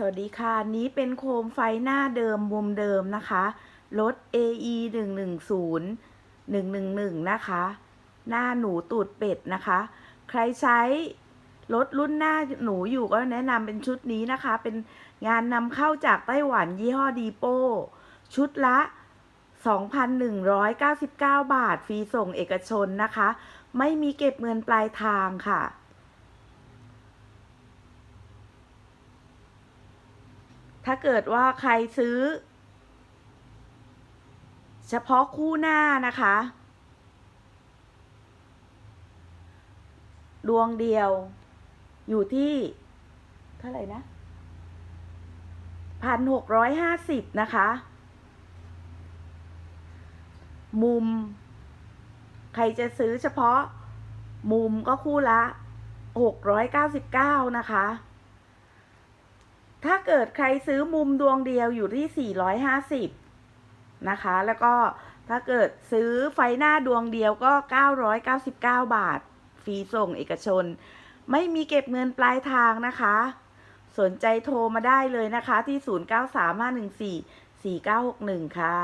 สวัสดีค่ะ นี้เป็นโคมไฟหน้าเดิมมุมเดิมนะคะรถ AE 1 1 0 1 1 1 นะคะ หน้าหนูตูดเป็ดนะคะ ใครใช้รถรุ่นหน้าหนูอยู่ก็แนะนำเป็นชุดนี้นะคะ เป็นงานนำเข้าจากไต้หวันยี่ห้อดีโป ชุดละ 2,199 บาท ฟรีส่งเอกชนนะคะ ไม่มีเก็บเงินปลายทางค่ะ ถ้าเกิดว่าใครซื้อ เฉพาะคู่หน้านะคะ ดวงเดียว อยู่ที่ เท่าไหร่นะพันหกร้อยห้าสิบนะคะ มุม ใครจะซื้อเฉพาะ มุมก็คู่ละหกร้อยเก้าสิบเก้านะคะ ถ้าเกิดใครซื้อมุมดวงเดียวอยู่ที่ 450 นะคะ แล้วก็ถ้าเกิดซื้อไฟหน้าดวงเดียวก็ 999 บาท ฟรีส่งเอกชน ไม่มีเก็บเงินปลายทางนะคะ สนใจโทรมาได้เลยนะคะที่ 0935144961 ค่ะ